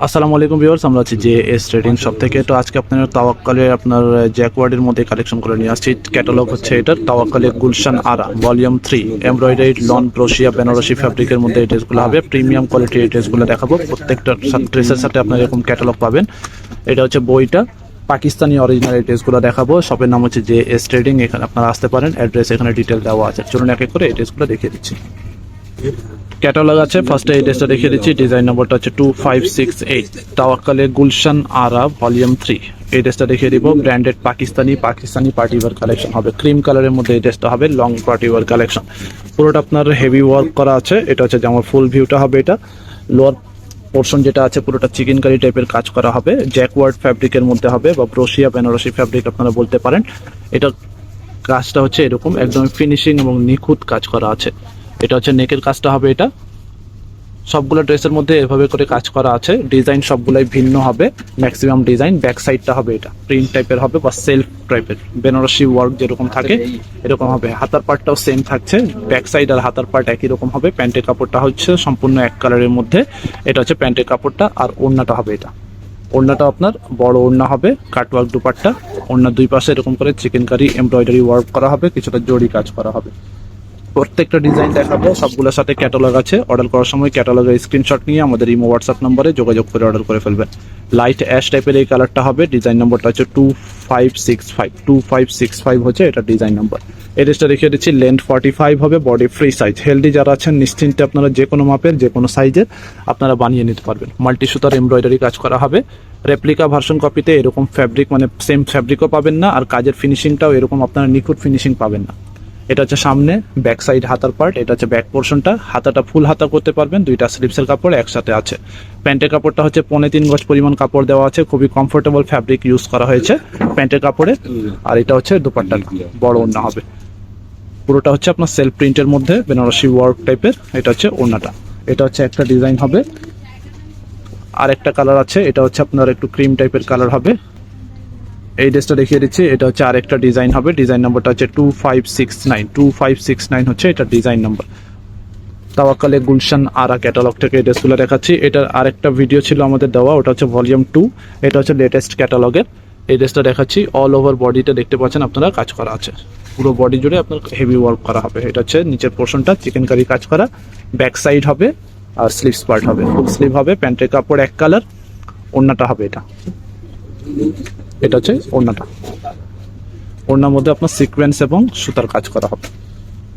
আসসালামু আলাইকুম ভিউয়ার্স, আমরা আছি যে এস ট্রেডিং শপ থেকে। তো আজকে আপনার তাওয়াক্কালে আপনার জ্যাকওয়ার্ডের মধ্যে কালেকশন করে নিয়ে আসছি। ক্যাটালগ হচ্ছে এটার, তাওয়াক্কালে Gulshan Ara volume three embroidery lawn crochet Benarasi ফ্যাব্রিকের মধ্যে এই ড্রেসগুলো হবে। প্রিমিয়াম কোয়ালিটির এই ড্রেসগুলো দেখাবো। প্রত্যেকটা ড্রেসের সাথে আপনার এরকম ক্যাটালগ পাবেন। এটা হচ্ছে বইটা। পাকিস্তানি অরিজিনাল এই ড্রেসগুলো দেখাবো। শপের নাম হচ্ছে যে এস ট্রেডিং, এখানে আপনারা আসতে পারেন। অ্যাড্রেস এখানে ডিটেল দেওয়া আছে। চলুন এক এক করে এই ড্রেসগুলো দেখিয়ে দিচ্ছি। ক্যাটালগ আছে। ফার্স্টে এই ড্রেসটা দেখিয়ে দিচ্ছি। ডিজাইন নম্বরটা হচ্ছে two five six eight তাওয়াক্কালে Gulshan Ara volume three এই ড্রেসটা দেখিয়ে দিব। Branded Pakistani Pakistani party wear collection হবে। ক্রিম কালারের মধ্যে এই ড্রেসটা হবে লং পার্টি ওয়ার কালেকশন পুরোটা আপনার হেভি ওয়ার্ক করা আছে। এটা হচ্ছে যেমন ফুল ভিউটা হবে এটা। লোয়ার পোর্শন যেটা আছে, পুরোটা চিকেন কারি টাইপের কাজ করা হবে। জ্যাকওয়ার্ড ফ্যাব্রিকের মধ্যে হবে বা ব্রোশিয়া বেনারসি ফ্যাব্রিক আপনারা বলতে পারেন। এটা কাজটা হচ্ছে এরকম। একদম ফিনিশিং এবং নিখুঁত কাজ করা আছে। এটা হচ্ছে নেকের কাজটা হবে এটা। সবগুলো ড্রেসের মধ্যে এভাবে করে কাজ করা আছে। ডিজাইন সবগুলাই ভিন্ন হবে। ম্যাক্সিমাম ডিজাইন ব্যাক সাইডটা হবে এটা। প্রিন্ট টাইপের হবে বা সেলফ টাইপের। বেনারসি ওয়ার্ক যেরকম থাকে, এরকম হবে। হাতার পার্টটাও সেম থাকছে। ব্যাক সাইড আর হাতার পার্ট একই রকম হবে। প্যান্টের কাপড়টা হচ্ছে সম্পূর্ণ এক কালারের মধ্যে। এটা হচ্ছে প্যান্টের কাপড়টা আর ওড়নাটা হবে এটা। ওড়নাটা আপনার বড় ওড়না হবে কাটওয়ার্ক দুপাট্টা। ওড়নার দুই পাশে এরকম করে চিকেন কারি এমব্রয়ডারি ওয়ার্ক করা হবে। কিছুটা জড়ি কাজ করা হবে। প্রত্যেকটা ডিজাইন দেখাবো, সবগুলোর সাথে ক্যাটালগ আছে। অর্ডার করার সময় ক্যাটালগের স্ক্রিনশট নিয়ে আমাদের ইমো হোয়াটসঅ্যাপ নম্বরে যোগাযোগ করে অর্ডার করে ফেলবেন। লাইট অ্যাশ টাইপের এই কালারটা হবে ডিজাইন নম্বরটা হচ্ছে two five six five two five six five হচ্ছে এটা ডিজাইন নম্বর এড্রেসটা ড্রেসটা দেখিয়ে দিচ্ছি লেন্থ ফর্টি ফাইভ হবে বডি ফ্রি সাইজ হেলদি যারা আছেন, নিশ্চিন্তে আপনারা যে কোনো মাপের যে কোনো সাইজের আপনারা বানিয়ে নিতে পারবেন। মাল্টি সুতার এমব্রয়ডারি কাজ করা হবে। রেপ্লিকা ভার্সন কপিতে এরকম ফ্যাব্রিক মানে সেম ফ্যাব্রিকও পাবেন না, আর কাজের ফিনিশিংটাও এরকম আপনারা নিখুঁত ফিনিশিং পাবেন না। এটা হচ্ছে সামনে ব্যাক সাইড হাতার পার্ট এটা হচ্ছে ব্যাক পোর্শনটা হাতাটা ফুল হাতা করতে পারবেন, দুইটা স্লিপসের কাপড় একসাথে আছে। প্যান্টের কাপড়টা হচ্ছে পৌনে তিন গজ পরিমাণ কাপড় দেওয়া আছে, খুবই কমফোর্টেবল ফ্যাব্রিক ইউজ করা হয়েছে প্যান্টের কাপড়ে। আর এটা হচ্ছে দুপাট্টা বড় ওড়না হবে। পুরোটা হচ্ছে আপনার সেলফ প্রিন্টের মধ্যে, বেনারসি ওয়ার্ক টাইপের এটা হচ্ছে ওড়নাটা। এটা হচ্ছে একটা ডিজাইন হবে। আর একটা কালার আছে, এটা হচ্ছে আপনার একটু ক্রিম টাইপের কালার হবে। এই ড্রেসটা দেখিয়ে দিচ্ছি, এটা হচ্ছে আরেকটা ডিজাইন হবে, ডিজাইন নাম্বারটা হচ্ছে two five six nine two five six nine হচ্ছে এটা ডিজাইন নাম্বার। তাওয়াক্কালে গুলশান আরা ক্যাটালগ থেকে এই ড্রেসগুলো দেখাচ্ছি, এটার আরেকটা ভিডিও ছিল আমাদের দেওয়া, ওটা হচ্ছে ভলিউম টু এটা হচ্ছে লেটেস্ট ক্যাটালগের এই ড্রেসটা দেখাচ্ছি অল ওভার বডিটা দেখতে পাচ্ছেন আপনারা কাজ করা আছে। পুরো বডি জুড়ে আপনার হেভি ওয়ার্ক করা হবে, এটা হচ্ছে নিচের পোর্শনটা চিকেন কারি কাজ করা ব্যাক সাইড হবে, আর স্লিভস পার্ট হবে ফুল স্লিভ হবে প্যান্টের কাপড় এক কালার ওড়নাটা হবে এটা। এটা হচ্ছে ওড়নাটা। ওড়নার মধ্যে আপনার সিকোয়েন্স এবং সুতার কাজ করা হবে।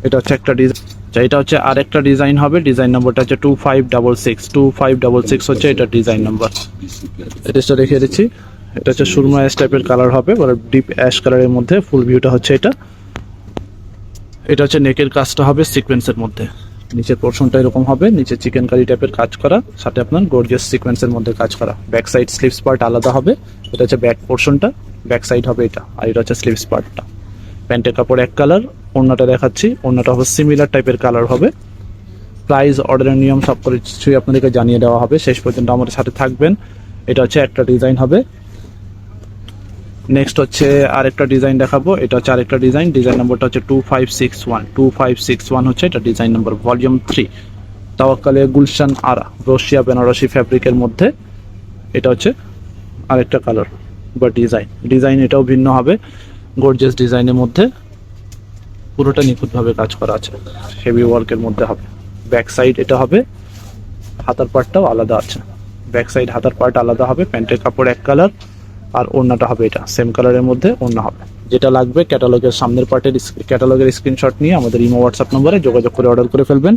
এটা হচ্ছে একটা ডিজাইন এটা হচ্ছে আর একটা ডিজাইন হবে। ডিজাইন নাম্বারটা হচ্ছে two five double six two five double six হচ্ছে এটা ডিজাইন নাম্বার এটা দেখিয়ে দিচ্ছি। এটা হচ্ছে সুরমা অ্যাশ টাইপের কালার হবে ডিপ অ্যাশ কালারের মধ্যে। ফুল ভিউটা হচ্ছে এটা। এটা হচ্ছে নেকের কাজটা হবে সিকোয়েন্সের মধ্যে। নিচের পোর্শনটা এরকম হবে। নিচে চিকেন কারি টাইপের কাজ করা। সাথে আপনার গর্জিয়াস সিকোয়েন্সের মধ্যে কাজ করা। ব্যাক সাইড স্লিভস পার্ট আলাদা হবে। এটা হচ্ছে ব্যাক পোর্শনটা ব্যাক সাইড হবে এটা, আর এটা হচ্ছে স্লিভস পার্টটা প্যান্টের কাপড় এক কালার ওড়নাটা দেখাচ্ছি, ওড়নাটা হবে সিমিলার টাইপের কালার হবে। প্রাইস অর্ডারের নিয়ম সব কিছুই আপনাদেরকে জানিয়ে দেওয়া হবে, শেষ পর্যন্ত আমাদের সাথে থাকবেন। এটা হচ্ছে একটা ডিজাইন হবে। নেক্সট হচ্ছে আরেকটা ডিজাইন দেখাবো, এটা হচ্ছে আরেকটা ডিজাইন ডিজাইন নম্বরটা হচ্ছে two five six one two five six one হচ্ছে এটা ডিজাইন নম্বর ভলিউম থ্রি তাওয়াক্কালে গুলশান আরা, রশিয়া, বেনারসি ফ্যাব্রিকের মধ্যে। এটা হচ্ছে আরেকটা কালার বা ডিজাইন ডিজাইন এটাও ভিন্ন হবে। গর্জেস ডিজাইনের মধ্যে পুরোটা নিখুঁতভাবে কাজ করা আছে। হেভি ওয়ার্কের মধ্যে হবে। ব্যাক সাইড এটা হবে, হাতার পার্টটাও আলাদা আছে। ব্যাক সাইড হাতার পার্ট আলাদা হবে, প্যান্টের কাপড় এক কালার আর ওড়নাটা হবে এটা। সেম কালারের মধ্যে ওড়না হবে। যেটা লাগবে ক্যাটালগের সামনের পার্টের ক্যাটালগের স্ক্রিনশট নিয়ে আমাদের ইমো, হোয়াটসঅ্যাপ নম্বরে যোগাযোগ করে অর্ডার করে ফেলবেন।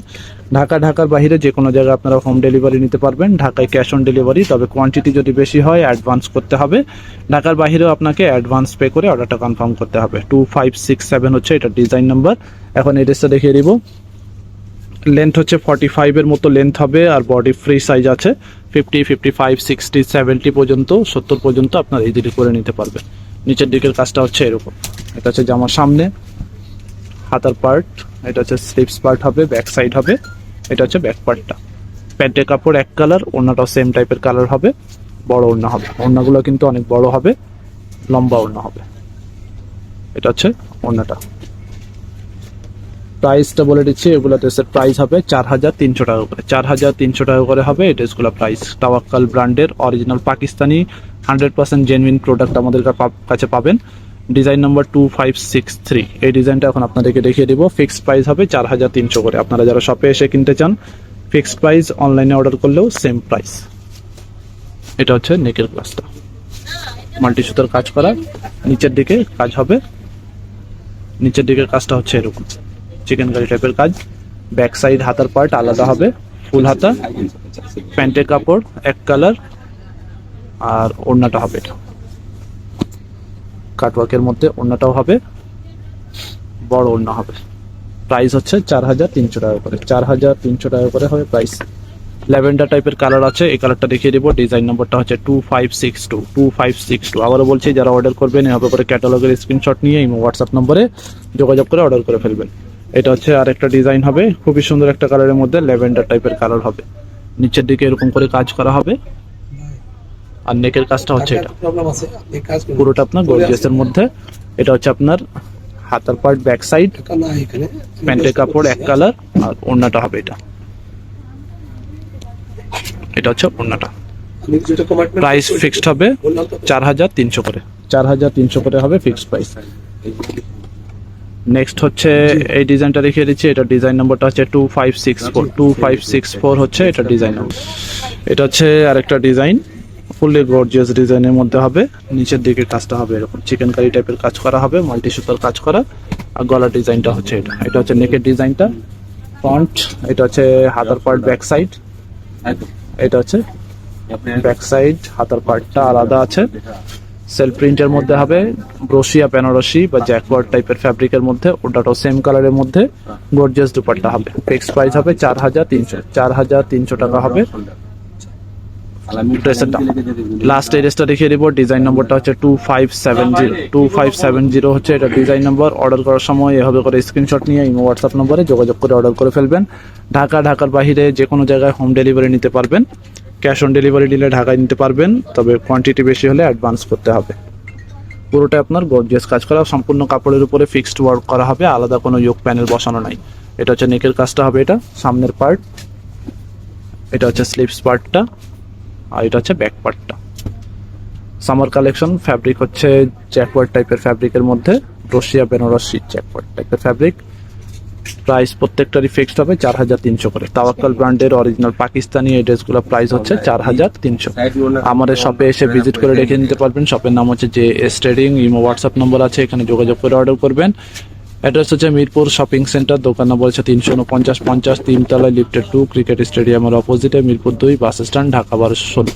ঢাকা, ঢাকার বাইরে যে কোনো জায়গায় আপনারা হোম ডেলিভারি নিতে পারবেন। ঢাকায় ক্যাশ অন ডেলিভারি, তবে কোয়ান্টিটি যদি বেশি হয়, অ্যাডভান্স করতে হবে। ঢাকার বাইরেও আপনাকে অ্যাডভান্স পে করে অর্ডারটা কনফার্ম করতে হবে। টু ফাইভ সিক্স সেভেন হচ্ছে এটা ডিজাইন নাম্বার। এখন এই ড্রেসটা দেখিয়ে দিব। লেন্থ হচ্ছে ফর্টি ফাইভের মতো লেন্থ হবে, আর বডি ফ্রি সাইজ আছে। Fifty fifty five sixty seventy পর্যন্ত, সত্তর পর্যন্ত আপনার ইজিলি করে নিতে পারবেন। নিচের দিকের কাজটা হচ্ছে এরকম। এটা হচ্ছে জামার সামনে, হাতার পার্ট এটা হচ্ছে স্লিপস পার্ট হবে ব্যাক সাইড হবে, এটা হচ্ছে ব্যাক পার্টটা প্যান্টের কাপড় এক কালার ওড়নাটাও সেম টাইপের কালার হবে, বড় ওড়না হবে। ওড়নাগুলো কিন্তু অনেক বড় হবে, লম্বা ওড়না হবে। এটা হচ্ছে ওড়নাটা। প্রাইসটা বলে দিচ্ছি এগুলো ড্রেসের প্রাইস হবে চার হাজার তিনশো টাকা করে। চার হাজার তিনশো টাকা করে হবে এই ড্রেসগুলো প্রাইস টাওয়াক্কাল ব্র্যান্ডের original Pakistani hundred percent genuine product আমাদের কাছে পাবেন। Design number two five six three এই ডিজাইনটা এখন আপনাদেরকে দেখিয়ে দিব। ফিক্সড প্রাইস হবে চার হাজার তিনশো করে। আপনারা যারা শপে এসে কিনতে চান ফিক্সড প্রাইস অনলাইনে অর্ডার করলেও সেম প্রাইস এটা হচ্ছে নেকের ক্লাসটা মাল্টি সুতার কাজ করা। নিচের দিকে কাজ হবে। নিচের দিকের কাজটা হচ্ছে এরকম। চিকেন কারি টাইপের কাজ। ব্যাক সাইড হাতার পার্ট আলাদা হবে, ফুল হাতা, প্যান্টের কাপড় এক কালার আর ওড়নাটা হবে। এটা কাটওয়ার্কের মধ্যে ওড়নাটাও হবে, বড় ওড়না হবে। প্রাইস হচ্ছে চার হাজার তিনশো টাকা করে। চার হাজার তিনশো টাকা করে হবে প্রাইস ল্যাভেন্ডার টাইপের কালার আছে, এই কালারটা দেখিয়ে দেবো। ডিজাইন নম্বরটা হচ্ছে two five six two two five six two আবারও বলছি, যারা অর্ডার করবেন, এভাবে করে ক্যাটালগের স্ক্রিনশট নিয়ে এই হোয়াটসঅ্যাপ নম্বরে যোগাযোগ করে অর্ডার করে ফেলবেন। এটা হচ্ছে আর একটা ডিজাইন হবে। খুবই সুন্দর একটা কালারের মধ্যে ল্যাভেন্ডার টাইপের কালার হবে। নিচের দিকে এরকম করে কাজ করা হবে। আর নেকের কাজটা হচ্ছে এটা। পুরোটা আপনার গর্জিয়াসের মধ্যে। এটা হচ্ছে আপনার হাতার পার্ট ব্যাক সাইড প্যান্টের কাপড় এক কালার আর ওড়নাটা হবে এটা। এটা হচ্ছে ওড়নাটা। প্রাইস ফিক্সড হবে চার হাজার তিনশো করে। চার হাজার তিনশো করে হবে ফিক্সড প্রাইস নেক্সট হচ্ছে এই ডিজাইনটা দেখিয়ে দিচ্ছি। এটা ডিজাইন নম্বরটা হচ্ছে two five six four two five six four হচ্ছে এটা ডিজাইন নম্বর এটা হচ্ছে আরেকটা ডিজাইন ফুললি গর্জিয়াস ডিজাইনের মধ্যে হবে। নিচের দিকে কাজটা হবে এরকম। চিকেন কারি টাইপের কাজ করা হবে মাল্টি সুতার কাজ করা। আর গলার ডিজাইনটা হচ্ছে এটা। এটা হচ্ছে নেকের ডিজাইনটা ফ্রন্ট এটা হচ্ছে হাতার পার্ট ব্যাক সাইড এটা হচ্ছে ব্যাক সাইড হাতার পার্টটা আলাদা আছে। সেলফ প্রিন্টের মধ্যে হবে ব্রোশিয়া, বেনারসি বা জ্যাকওয়ার্ড টাইপের ফ্যাব্রিকের মধ্যে। ওটাটাও সেম কালারের মধ্যে। গর্জিয়াস দুপাট্টা হবে। ফিক্সড প্রাইস হবে চার হাজার তিনশো, চার হাজার তিনশো টাকা হবে। লাস্ট এই ড্রেসটা দেখিয়ে দিব। ডিজাইন নম্বরটা হচ্ছে two five seven zero two five seven zero হচ্ছে এটা ডিজাইন নম্বর অর্ডার করার সময় এভাবে করে স্ক্রিনশট নিয়ে ইমো হোয়াটসঅ্যাপ নম্বরে যোগাযোগ করে অর্ডার করে ফেলবেন। ঢাকা, ঢাকার বাইরে যে কোনো জায়গায় হোম ডেলিভারি নিতে পারবেন। ক্যাশ অন ডেলিভারি দিলে ঢাকায় নিতে পারবেন, তবে কোয়ান্টিটি বেশি হলে অ্যাডভান্স করতে হবে। পুরোটা আপনার গর্জিয়াস কাজ করা, সম্পূর্ণ কাপড়ের উপরে ফিক্সড ওয়ার্ক করা হবে, আলাদা কোনো যোগ প্যানেল বসানো নাই। এটা হচ্ছে নেকের কাজটা হবে এটা, সামনের পার্ট এটা হচ্ছে স্লিপস পার্টটা আর এটা হচ্ছে ব্যাক পার্টটা সামার কালেকশন ফ্যাব্রিক হচ্ছে জ্যাকওয়ার্ড টাইপের ফ্যাব্রিকের মধ্যে রশিয়া বেনারসি জ্যাকওয়ার্ড টাইপের ফ্যাব্রিক প্রাইস প্রত্যেকটারই ফিক্সড হবে চার হাজার তিনশো করে। তাওয়াক্কাল ব্র্যান্ডের অরিজিনাল পাকিস্তানি এই ড্রেসগুলো প্রাইস হচ্ছে চার হাজার তিনশো। আমাদের শপে এসে ভিজিট করে রেখে নিতে পারবেন। শপের নাম হচ্ছে যে S trading imo WhatsApp number আছে এখানে যোগাযোগ করে অর্ডার করবেন। অ্যাড্রেস হচ্ছে মিরপুর শপিং সেন্টার দোকান নম্বর হচ্ছে তিনশো উনপঞ্চাশ পঞ্চাশ তিনতলায় লিফটেড টু ক্রিকেট স্টেডিয়ামের অপোজিটে মিরপুর দুই বাস স্ট্যান্ড ঢাকা বারোশো ষোলো।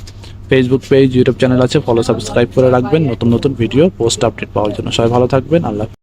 ফেসবুক পেজ ইউটিউব চ্যানেল আছে ফলো সাবস্ক্রাইব করে রাখবেন। নতুন নতুন ভিডিও পোস্ট আপডেট পাওয়ার জন্য। সবাই ভালো থাকবেন আল্লাহ।